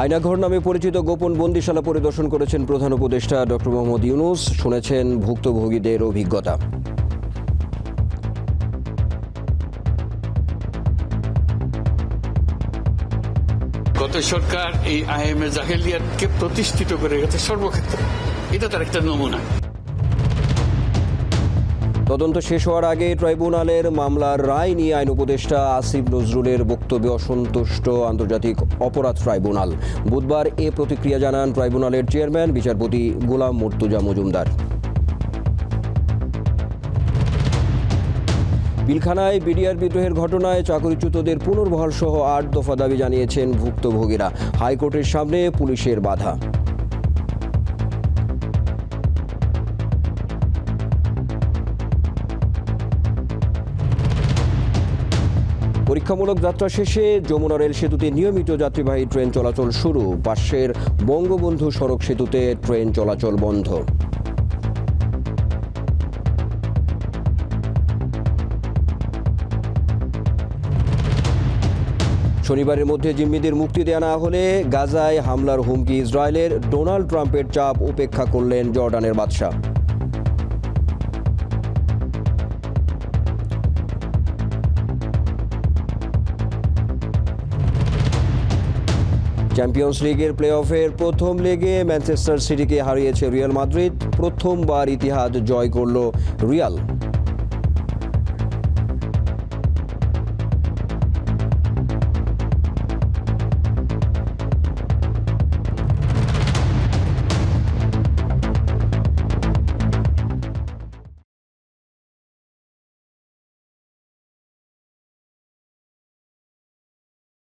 আয়নাঘর নামে পরিচিত গোপন বন্দিশালা পরিদর্শন করেছেন প্রধান উপদেষ্টা ডক্টর মোহাম্মদ ইউনুস। শুনেছেন ভুক্তভোগীদের অভিজ্ঞতা। গত সরকার এই আইএমএ জাহেলিয়াতকে প্রতিষ্ঠিত করে গেছে সর্বক্ষেত্রে। এটা তার একটা নমুনা। তদন্ত শেষ হওয়ার আগে ট্রাইব্যুনালের মামলার রায় নিয়ে আইন উপদেষ্টা আসিফ নজরুলের বক্তব্যে অসন্তুষ্ট আন্তর্জাতিক অপরাধ ট্রাইব্যুনাল। বুধবার এ প্রতিক্রিয়া জানান ট্রাইব্যুনালের চেয়ারম্যান, বিচারপতি গোলাম মর্তুজা মজুমদার। পিলখানায় বিডিআর বিদ্রোহের ঘটনায় চাকরিচ্যুতদের পুনর্বহাল সহ আট দফা দাবি জানিয়েছেন ভুক্তভোগীরা। হাইকোর্টের সামনে পুলিশের বাধা। পরীক্ষামূলক যাত্রা শেষে যমুনা রেল সেতুতে নিয়মিত যাত্রীবাহী ট্রেন চলাচল শুরু। পাশের বঙ্গবন্ধু সড়ক সেতুতে ট্রেন চলাচল বন্ধ। শনিবারের মধ্যে জিম্মিদের মুক্তি দেওয়া না হলে গাজায় হামলার হুমকি ইসরায়েলের। ডোনাল্ড ট্রাম্পের চাপ উপেক্ষা করলেন জর্ডানের বাদশাহ। চ্যাম্পিয়ন্স লিগের প্লে অফের প্রথম লেগে ম্যানচেস্টার সিটিকে হারিয়েছে রিয়াল মাদ্রিদ। প্রথমবার ইতিহাস জয় করল রিয়াল।